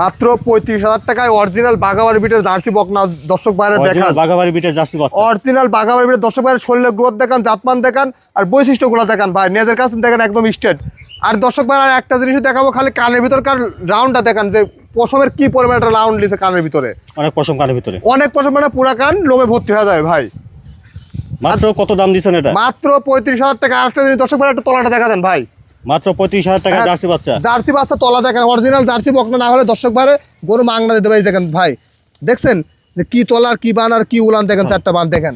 মাত্র পঁয়ত্রিশ হাজার টাকায় অরিজিনাল বাঘাবাড়ি বিটের জার্সি বকনা দর্শক বাইরে দেখান। বাঘাবাড়ি বিটের জার্সি অরিজিনাল বাঘাবাড়ি বিটের দর্শক বাইরে শরীরের গ্রোথ দেখান জাতমান দেখান আর বৈশিষ্ট্যগুলো দেখান। ভাই নিজের কাছে দেখেন একদম স্টেট আর দর্শক বাইরে একটা জিনিস দেখাবো খালি কানের ভিতরকার রাউন্ডটা দেখান যে পশমের কি পরিমাণ একটা রাউন্ড দিছে কানের ভিতরে। অনেক পশম কানের ভিতরে। অনেক পশম মানে পুরা কান লোমে ভর্তি হয়ে যায় ভাই। মাত্র কত দাম দিচ্ছেন এটা? মাত্র পঁয়ত্রিশ হাজার টাকা। আরেকটা জিনিস দর্শক বাইরে একটা তলাটা দেখা দেন ভাই। মাত্র পঁয়ত্রিশ হাজার টাকা হ্যাঁ। জার্সি বাচ্চা। জার্সি বাচ্চা তলা দেখেন অরিজিনাল জার্সি বকনা না হলে দর্শক বাইরে গরু মাংনা দিতে পারি দেখেন ভাই। দেখছেন যে কি তলার কি বান আর কি উলান দেখেন চারটা বান দেখেন।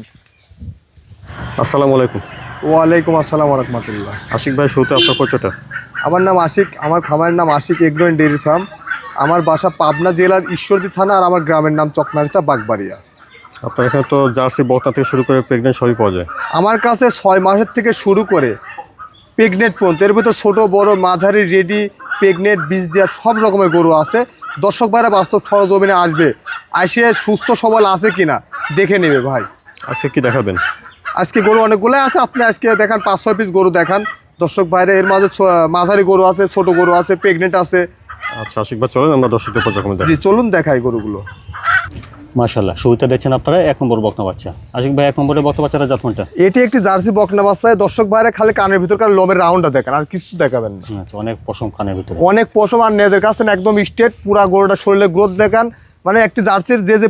আসসালামু আলাইকুম। ওয়ালাইকুম আসসালাম রহমতুল্লাহ আশিক ভাই শুরুতে আপনার পরিচয়টা। আমার নাম আশিক আমার খামারের নাম Ashik agro and dairy farm. আমার বাসা পাবনা জেলার ঈশ্বরদী থানা আর আমার গ্রামের নাম চকমারিচা বাগবাড়িয়া। আপনার এখানে তো জার্সি বকনা থেকে শুরু করে প্রেগনেন্ট সবই পাওয়া যায়। আমার কাছে ছয় মাসের থেকে শুরু করে প্রেগনেন্ট পর্যন্ত। এর ভিতর ছোটো বড় মাঝারি রেডি প্রেগনেন্ট বীজ দেওয়া সব রকমের গরু আছে। দর্শক ভাইরা বাস্তব সরজমিনে আসবে। আসে সুস্থ সবল আছে কিনা দেখে নেবে ভাই। আজকে কি দেখাবেন? আজকে গরু অনেকগুলো আছে আপনি আজকে দেখান পাঁচ ছয় পিস গরু দেখান। দর্শক বাইরে এর মাঝে মাঝারি গরু আছে ছোট গরু আছে প্রেগনেন্ট আছে। আচ্ছা আশিক ভাই চলেন আমরা দর্শকদের পর্যায়ক্রমে জি চলুন দেখাই গরুগুলো। মাশাল্লাহ শুরুতে দেখছেন আপনারা এক নম্বর বকনা বাচ্চা। আশিক ভাই এক নম্বরে বকনা বাচ্চাটা জাতমানটা? এটি একটি জার্সি বকনা বাচ্চায় দর্শক বাইরে খালি কানের ভিতরকার লোমের রাউন্ডটা দেখেন আর কিছু দেখাবেন না। আচ্ছা অনেক পশম কানের ভিতরে। অনেক পশম আর নেজের কাছ থেকে একদম স্ট্রেট পুরা গরুটা শরীরের গ্রোথ দেখান। মানে একটি জার্সির যে যে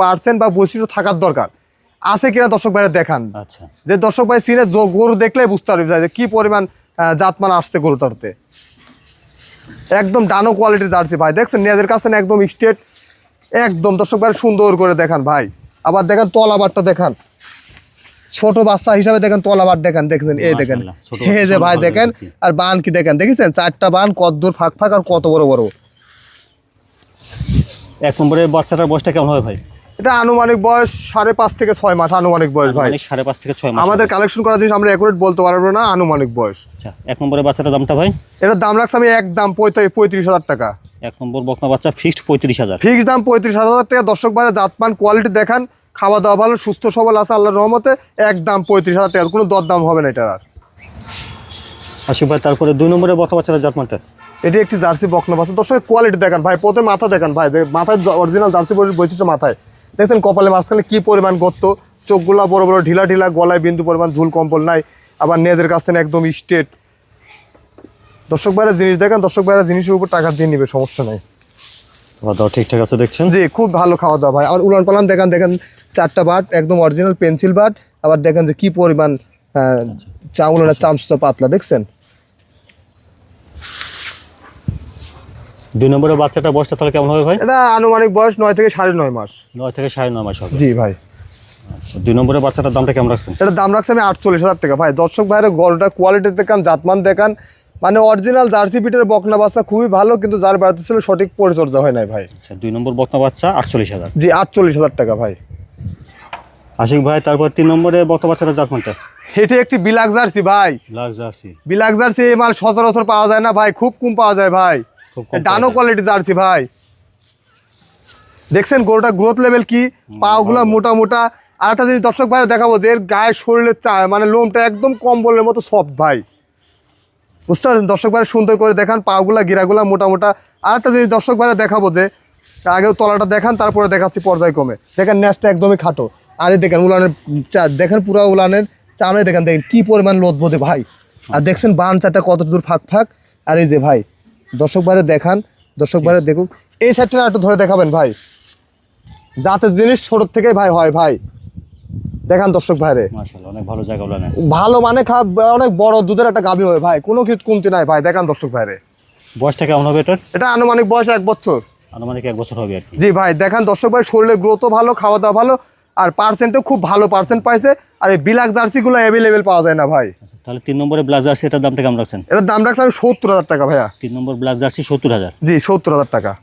পার্সেন্ট বা বৈশিষ্ট্য থাকার দরকার। আছে কিনা দর্শক বাইরে দেখান। আচ্ছা। যে দর্শক ভাই সিনে গরু দেখলে বুঝতে পারবে যে কি পরিমাণ জাতমান আসছে গরু তারতে একদম ডানো কোয়ালিটির জার্সি ভাই দেখছেন? নেজের কাছে একদম স্ট্রেট একদম দর্শক ভাই সুন্দর করে দেখান ভাই। আবার দেখেন তলাবারটা দেখান। ছোট বাচ্চা হিসাবে দেখেন তলাবার দেখেন দেখেন এই দেখেন। হে যে ভাই দেখেন আর বান কি দেখেন দেখেছেন? চারটা বান কদ্দূর দূর ফাঁক ফাঁক আর কত বড় বড়। এক নম্বরে বাচ্চাটার বয়সটা কেমন হবে ভাই? এটা আনুমানিক বয়স সাড়ে পাঁচ থেকে ছয় মাস আনুমানিক বয়স ভাই। সাড়ে পাঁচ থেকে ছয় মাস আমাদের কালেকশন করা জিনিস আমরা একুরেট বলতে পারব না আনুমানিক বয়স। আচ্ছা এক নম্বরে বাচ্চাটার দামটা ভাই? এটার দাম রাখছি আমি একদম পঁয়ত্রিশ পঁয়ত্রিশ হাজার টাকা। এক নম্বর বকনা বাচ্চা ফিক্সড পঁয়ত্রিশ হাজার। ফিক্স দাম পঁয়ত্রিশ হাজার টাকা দর্শক বারে জাতমান কোয়ালিটি দেখান খাওয়া দাওয়া ভালো সুস্থ সবল আছে আল্লাহর রহমতে একদম পঁয়ত্রিশ হাজার টাকা কোনো দরদাম হবে না এটার আর। আশিক ভাই তারপরে দুই নম্বরে বকনা বাচ্চাটা জাতমানটা? এটি একটি জার্সি বকনা বাচ্চা। দর্শক কোয়ালিটি দেখান ভাই প্রথমে মাথা দেখান ভাই মাথায় অরিজিনাল জার্সি বৈশিষ্ট্য মাথায়। দেখছেন কপালে মাঝখানে কি পরিমাণ গর্ত? চোখগুলো বড় বড় ঢিলা ঢিলা গলায় বিন্দু পরিমাণ ঝুল কম্পল নাই। আবার নেদের কাছ থেকে একদম স্ট্রেট। দর্শক বাইরে জিনিস দেখেন দর্শক বাইরে জিনিসের উপর টাকা দিয়ে নিবে সমস্যা নাই। খাওয়া দাওয়া ঠিকঠাক আছে দেখছেন? জি খুব ভালো খাওয়া দাওয়া ভাই। আর উলান পালান দেখেন দেখেন চারটা বাট একদম অরিজিনাল পেন্সিল বাট আবার দেখেন যে কি পরিমাণ আহ, চা উলানের চামচটা পাতলা দেখছেন? দুই নম্বরে বাচ্চাটা বয়সটা তাহলে কেমন হবে ভাই? এটা আনুমানিক বয়স নয় থেকে সাড়ে নয় মাস। নয় থেকে সাড়ে নয় মাস হবে। জি ভাই। আচ্ছা দুই নম্বরের বাচ্চাটার দামটা কেমন রাখছেন? এটার দাম রাখছে আমি আটচল্লিশ হাজার টাকা। ভাই দর্শক ভাইয়ের গরুটা কোয়ালিটি দেখান জাতমান দেখান। মানে অরিজিনাল জার্সি পিটের বকনা বাচ্চা খুবই ভালো কিন্তু যার বাড়িতে ছিল সঠিক পরিচর্যা হয় নাই ভাই। আচ্ছা দুই নম্বর বকনা বাচ্চা আটচল্লিশ হাজার। জি আটচল্লিশ হাজার টাকা ভাই। আশিক ভাই তারপর তিন নম্বরে বকনা বাচ্চাটা জাতমানটা? এটি একটি বিলাক জার্সি ভাই। লাক্স জার্সি। বিলাক জার্সি এই মাল সচরাচর পাওয়া যায় না ভাই খুব কম পাওয়া যায় ভাই। ডানো। কোয়ালিটি জার্সি ভাই। দেখছেন গরুটা গ্রোথ লেভেল কি? পাগুলা মোটা মোটা। আর একটা জিনিস দর্শক ভাই দেখাবো যে এর গায়ের শরীরের চা মানে লোমটা একদম কম্বলের মতো সফট ভাই। বুঝতে পারছেন? দর্শক ভাই সুন্দর করে দেখান পাগুলা গিরাগুলা মোটা মোটা। আর একটা জিনিস দর্শক ভাই দেখাবো যে আগেও তলাটা দেখান তারপরে দেখাচ্ছি পর্যায় পর্যায়ক্রমে দেখেন ন্যাসটা একদমই খাটো। আর এই দেখেন উলানের চা- দেখেন পুরো উলানের চামড়ে দেখেন দেখেন কি পরিমাণ লোদ বোধে ভাই। আর দেখছেন বান চাটা কত দূর ফাঁক ফাঁক। আর এই যে ভাই দর্শক বাইরে দেখান দর্শক বাইরে দেখুন এই সাইডটা একটু ধরে দেখাবেন ভাই। যাতে জিনিস ছোট থেকেই ভাই হয় ভাই। দেখান দর্শক ভাইরে। অনেক ভালো জায়গা ভালো মানে অনেক বড় দুধের একটা গাভী হয় ভাই। কোনো কিছু কমতি নাই ভাই দেখান দর্শক ভাইরে। বয়সটা কেমন হবে এটার? এটা আনুমানিক বয়স এক বছর। আনুমানিক এক বছর হবে আর কি। জি ভাই দেখান দর্শক ভাই শরীরের গ্রোথও ভালো খাওয়া দাওয়া ভালো। আর পার্সেন্টও খুব ভালো পার্সেন্ট পাইছে আর এই বিলাক জার্সিগুলো অ্যাভেলেবেল পাওয়া যায় না ভাই। আচ্ছা তাহলে তিন নম্বরে ব্লাক জার্সি এটার দামটা কেমন রাখছেন? এটার দাম রাখলাম আমি সত্তর হাজার টাকা ভাইয়া। তিন নম্বর ব্লাক জার্সি সত্তর হাজার? জি সত্তর হাজার টাকা।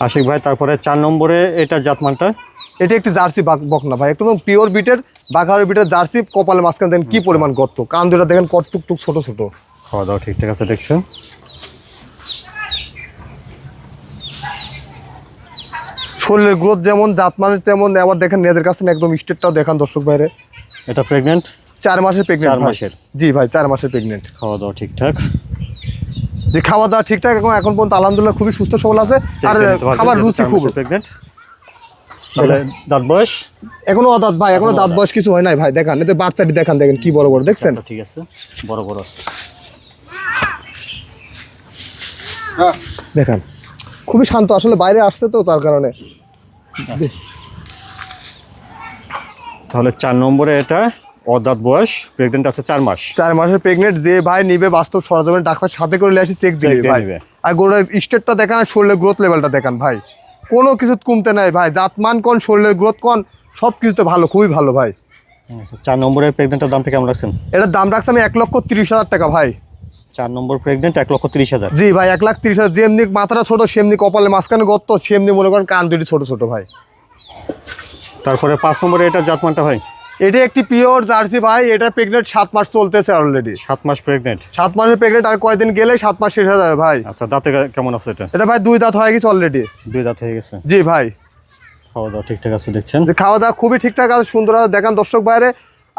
আশিক ভাই তারপরে চার নম্বরে এটা জাতমানটা? এটা একটি জার্সি বাক- বকনা ভাই একদম পিওর বিটের বাঘার বিটের জার্সি কপালে মাঝখানে দেখেন কি পরিমাণ গর্ত? কান দুটা দেখেন কট টুকটুক ছোট ছোট। খাওয়া দাওয়া ঠিকঠাক আছে দেখছেন? শরীরের গ্রোথ যেমন জাতমানের তেমন আবার দেখেন মেয়েদের কাছে একদম স্টেটটাও দেখান দর্শক বাইরে এটা প্রেগনেন্ট চার মাসের প্রেগনেন্ট চার মাসের। জি ভাই চার মাসের প্রেগনেন্ট খাওয়া দাওয়া ঠিকঠাক? যে খাওয়া দাওয়া ঠিকঠাক এখন এখন পর্যন্ত আলহামদুলিল্লাহ খুবই সুস্থ সবল আছে। আর খাবার রুচি খুব। প্রেগনেন্ট দাঁত বয়স? এখনও দাঁত ভাই এখনও দাঁত বয়স কিছু হয় নাই ভাই দেখান এতে বাচ্চাটি দেখান দেখেন কি বড় বড় দেখছেন? ঠিক আছে বড় বড় আছে। দেখান। খুবই শান্ত আসলে বাইরে আসছে তো তার কারণে। তাহলে চার নম্বরে এটা অদাঁত বয়স প্রেগনেন্ট আছে চার মাস। চার মাসের প্রেগনেন্ট যে ভাই নিবে বাস্তব সরজমিন ডাক্তার সাথে করে নিয়ে আসি চেক দিয়ে ভাই। আর গোড়ার স্টেটটা দেখান আর শরীরের গ্রোথ লেভেলটা দেখান ভাই। কোনো কিছু কমতে নাই ভাই জাতমান কোন শরীরের গ্রোথ কোন সব কিছুতে ভালো খুবই ভালো ভাই। আচ্ছা, চার নম্বরের প্রেগনেন্টের দামটা কেমন রাখছেন? এটার দাম রাখছে আমি এক লক্ষ তিরিশ হাজার টাকা ভাই। চার নম্বর প্রেগনেন্ট এক লক্ষ তিরিশ হাজার। জি ভাই এক লাখ তিরিশ হাজার। যেমনি মাথাটা ছোট সেমনি কপালে মাঝখানে গর্ত সেমনি মনে করেন কান দুটি ছোট ছোট ভাই। তারপরে পাঁচ নম্বরে এটা জাতমানটা হয়? এটা একটি পিওর জার্সি ভাই এটা প্রেগনেন্ট সাত মাস চলতেছে অলরেডি সাত মাস প্রেগনেন্ট সাত মাসের প্রেগনেন্ট আর কয়দিন গেলে সাত মাস শেষ হয়ে যাবে ভাই। আচ্ছা দাঁতে কেমন আছে এটা? এটা ভাই দুই দাঁত হয়ে গেছে অলরেডি দুই দাঁত হয়ে গেছে। জি ভাই। খাওয়া দাওয়া ঠিকঠাক আছে দেখছেন? খাওয়া দাওয়া খুবই ঠিকঠাক আছে সুন্দর আছে। দেখান দর্শক বাইরে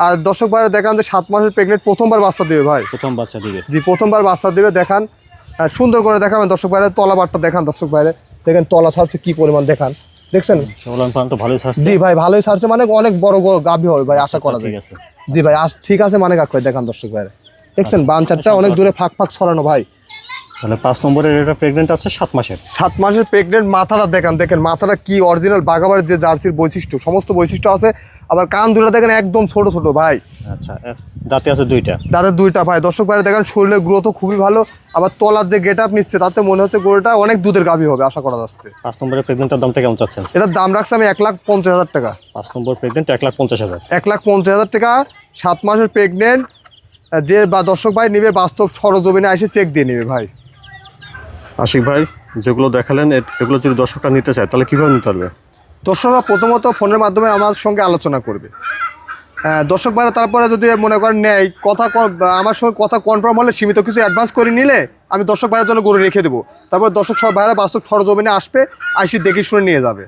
আর দর্শক বাইরে দেখান যে সাত মাসের প্রেগনেন্ট প্রথমবার বাচ্চা দেবে ভাই। প্রথম বাচ্চা দিবে। জি প্রথমবার বাচ্চা দেবে দেখান। আর সুন্দর করে দেখাবেন দর্শক বাইরে তলা বারটা দেখান দর্শক বাইরে দেখেন তলা ছাড়ছে কি পরিমাণ দেখান। দেখছেন? তো ভালোই ছাড়ছে। জি ভাই ভালোই ছাড়ছে মানে অনেক বড় বড় গাভী হবে ভাই আশা করা যায়। জি ভাই আজ ঠিক আছে মানে কাকুই দেখান দর্শক বাইরে দেখছেন বান চারটা অনেক দূরে ফাঁক ফাঁক ছড়ানো ভাই। তাহলে পাঁচ নম্বরের এটা প্রেগনেন্ট আছে সাত মাসের? সাত মাসের প্রেগনেন্ট মাথাটা দেখান দেখেন মাথাটা কি অরিজিনাল বাগাবাড়ির যে জার্সির বৈশিষ্ট্য সমস্ত বৈশিষ্ট্য আছে। আবার কান দুটো দেখেন একদম ছোট ছোট ভাই। আচ্ছা দাঁতে আছে দুইটা? দাঁতের দুইটা ভাই। দর্শক ভাই দেখেন শরীরের গ্রোথও খুবই ভালো। আবার তলার যে গেট আপ নিচ্ছে তাতে মনে হচ্ছে গরুটা অনেক দুধের গাভী হবে আশা করা যাচ্ছে। পাঁচ নম্বরের প্রেগনেন্টের দামটা কেমন চাচ্ছেন? এটার দাম রাখছে আমি এক লাখ পঞ্চাশ হাজার টাকা। পাঁচ নম্বর প্রেগনেন্ট এক লাখ পঞ্চাশ হাজার। এক লাখ পঞ্চাশ হাজার টাকা সাত মাসের প্রেগনেন্ট যে বা দর্শক ভাই নিবে বাস্তব সরজমিনে এসে চেক দিয়ে নেবে ভাই। আশিক ভাই যেগুলো দেখালেন এগুলো যদি দর্শকরা নিতে চায় তাহলে কীভাবে নিতে পারবে? দর্শকরা প্রথমত ফোনের মাধ্যমে আমার সঙ্গে আলোচনা করবে। হ্যাঁ, দর্শক ভাইরা তারপরে যদি মনে করেন নেয় কথা আমার সঙ্গে কথা কনফার্ম হলে সীমিত কিছু অ্যাডভান্স করে নিলে আমি দর্শক ভাইয়ের জন্য গরু রেখে দেবো। তারপর দর্শক সব ভাইরা বাস্তব সরজমিনে আসবে আইসি দেখে শুনে নিয়ে যাবে।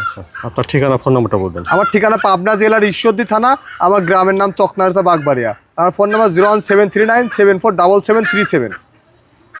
আচ্ছা আপনার ঠিকানা ফোন নাম্বারটা বলবেন। আমার ঠিকানা পাবনা জেলার ঈশ্বরদী থানা আমার গ্রামের নাম চকনারসা বাগবাড়িয়া। আমার phone number zero one seven three nine seven four double seven three seven